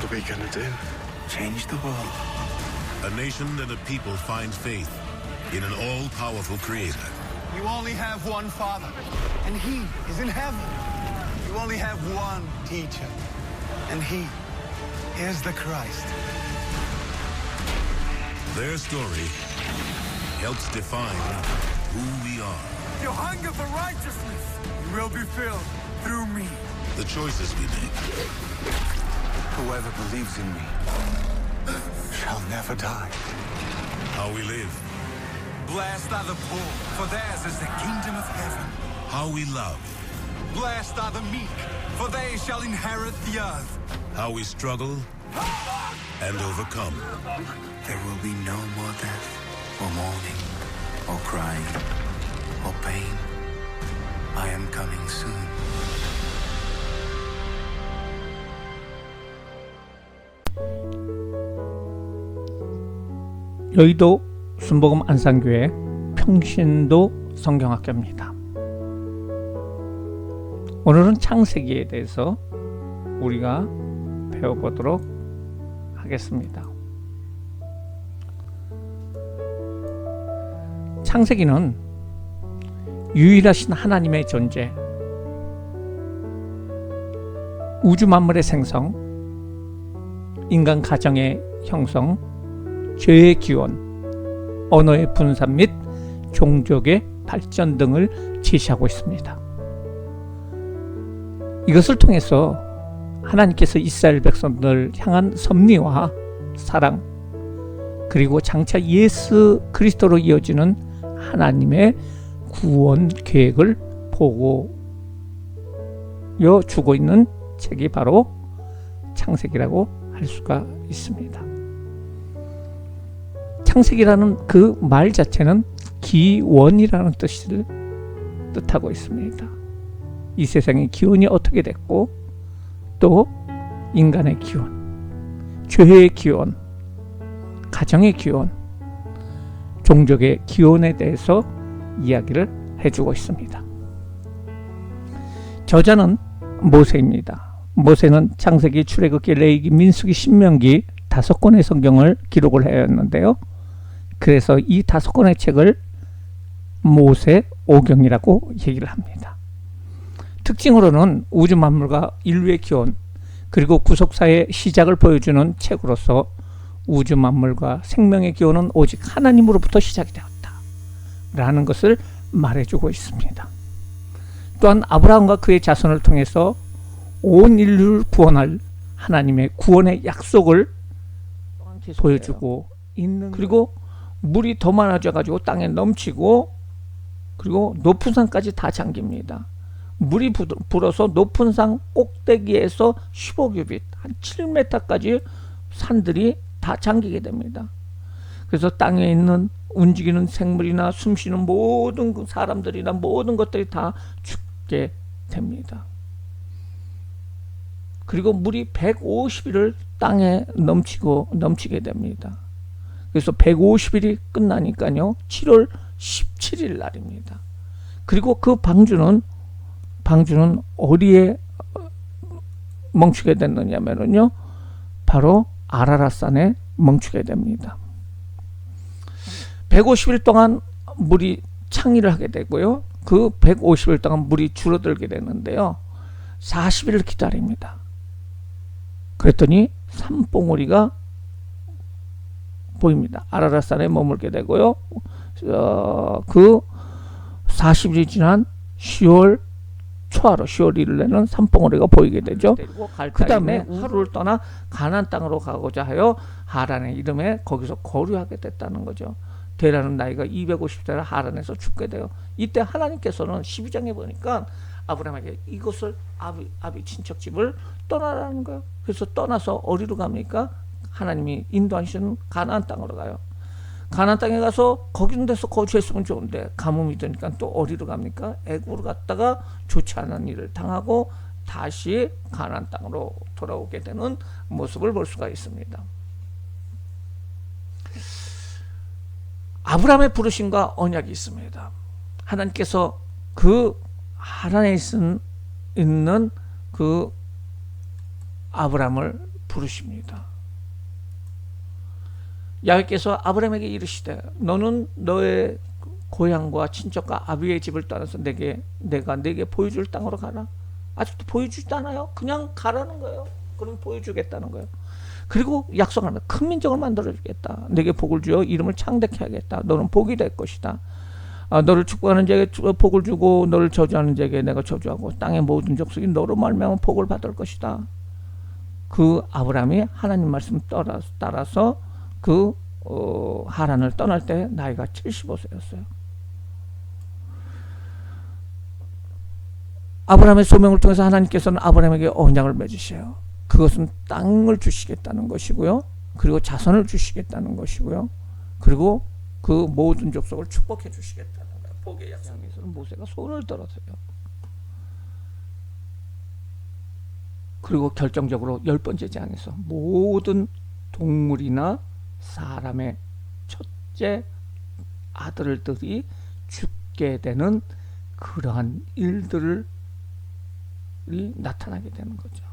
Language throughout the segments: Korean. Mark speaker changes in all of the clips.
Speaker 1: has begun. What are we gonna do? Change the world.
Speaker 2: A nation and a people find faith in an all-powerful creator.
Speaker 1: You only have one father, and he is in heaven. You only have one teacher, and he is the Christ.
Speaker 2: Their story helps define who we are,
Speaker 1: Your hunger for righteousness will be filled through me.
Speaker 2: the choices we make,
Speaker 1: Whoever believes in me shall never die.
Speaker 2: how we live,
Speaker 1: Blessed are the poor, for theirs is the kingdom of heaven.
Speaker 2: how we love,
Speaker 1: Blessed are the meek, for they shall inherit the earth.
Speaker 2: how we struggle and overcome.
Speaker 1: There will be no more death, or mourning, or crying, or pain. I am coming soon.
Speaker 3: 여의도 순복음 안산교회 평신도 성경학교입니다. 오늘은 창세기에 대해서 우리가 배워보도록 하겠습니다. 창세기는 유일하신 하나님의 존재, 우주 만물의 생성, 인간 가정의 형성, 죄의 기원, 언어의 분산 및 종족의 발전 등을 제시하고 있습니다. 이것을 통해서 하나님께서 이스라엘 백성들을 향한 섭리와 사랑, 그리고 장차 예수 그리스도로 이어지는 하나님의 구원 계획을 보고여 주고 있는 책이 바로 창세기라고 할 수가 있습니다. 창세기라는 그 말 자체는 기원이라는 뜻을 뜻하고 있습니다. 이 세상의 기원이 어떻게 됐고 또 인간의 기원, 죄의 기원, 가정의 기원, 종족의 기원에 대해서 이야기를 해주고 있습니다. 저자는 모세입니다. 모세는 창세기, 출애굽기, 레이기, 민수기, 신명기 다섯 권의 성경을 기록을 하였는데요. 그래서 이 다섯 권의 책을 모세 오경이라고 얘기를 합니다. 특징으로는 우주 만물과 인류의 기원 그리고 구속사의 시작을 보여주는 책으로서 우주 만물과 생명의 기원은 오직 하나님으로부터 시작이 되었다. 라는 것을 말해주고 있습니다. 또한 아브라함과 그의 자손을 통해서 온 인류를 구원할 하나님의 구원의 약속을 보여주고 있는 그리고 물이 더 많아져 가지고 땅에 넘치고 그리고 높은 산까지 다 잠깁니다. 물이 부- 불어서 높은 산 꼭대기에서 15규빗 한 7m까지 산들이 다 잠기게 됩니다. 그래서 땅에 있는 움직이는 생물이나 숨쉬는 모든 그 사람들이나 모든 것들이 다 죽게 됩니다. 그리고 물이 150일을 땅에 넘치고 넘치게 됩니다. 그래서 150일이 끝나니까요. 7월 17일 날입니다. 그리고 그 방주는 방주는 어디에 어, 멈추게 됐느냐면요. 바로 아라라산에 멈추게 됩니다. 150일 동안 물이 창의를 하게 되고요. 그 150일 동안 물이 줄어들게 되는데요. 40일을 기다립니다. 그랬더니 산봉우리가 보입니다. 아라라산에 머물게 되고요. 어, 그 40일이 지난 10월 초하루 10월 1일에는 산봉우리가 보이게 되죠. 그 다음에 하루를 떠나 가난 땅으로 가고자 하여 하란의 이름에 거기서 거류하게 됐다는 거죠. 대라는 나이가 250세라 하란에서 죽게 돼요. 이때 하나님께서는 12장에 보니까 아브라함에게 이것을 아비, 아비 친척 집을 떠나라는 거예요. 그래서 떠나서 어디로 갑니까? 하나님이 인도하시는 가나안 땅으로 가요. 가나안 땅에 가서 거기는 데서 거주했으면 좋은데 가뭄이 드니까 또 어디로 갑니까? 애굽으로 갔다가 좋지 않은 일을 당하고 다시 가나안 땅으로 돌아오게 되는 모습을 볼 수가 있습니다. 아브라함의 부르심과 언약이 있습니다. 하나님께서 그 있은, 있는 그 아브람을 부르십니다. 야훼께서 아브람에게 이르시되 너는 너의 고향과 친척과 아비의 집을 떠나서 내게 내가 내게 보여줄 땅으로 가라. 아직도 보여주지도 않아요. 그냥 가라는 거예요. 그럼 보여주겠다는 거예요. 그리고 약속합니다. 큰 민족을 만들어주겠다. 내게 복을 주어 이름을 창대케 하겠다. 너는 복이 될 것이다. 아, 너를 축복하는 자에게 주- 복을 주고 너를 저주하는 자에게 내가 저주하고 땅의 모든 족속이 너로 말미암아 복을 받을 것이다. 그 아브라함이 하나님 말씀 따라, 따라서 그 어, 하란을 떠날 때 나이가 75세였어요. 아브라함의 소명을 통해서 하나님께서는 아브라함에게 언약을 맺으셔요. 그것은 땅을 주시겠다는 것이고요. 그리고 자손을 주시겠다는 것이고요. 그리고 그 모든 족속을 축복해 주시겠다는 거예요. 복의 약속에서는 모세가 손을 들어서요. 그리고 결정적으로 열 번째 장에서 모든 동물이나 사람의 첫째 아들들이 죽게 되는 그러한 일들이 나타나게 되는 거죠.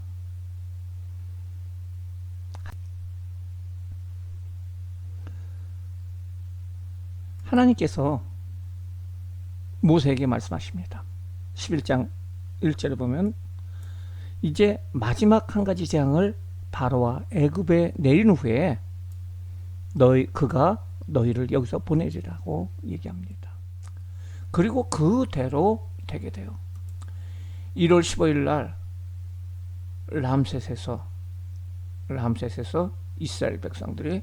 Speaker 3: 하나님께서 모세에게 말씀하십니다. 11장 1절에 보면 이제 마지막 한 가지 재앙을 바로와 애굽에 내린 후에 너희 그가 너희를 여기서 보내리라고 얘기합니다. 그리고 그대로 되게 돼요. 1월 15일 날 람셋에서 람셋에서 이스라엘 백성들이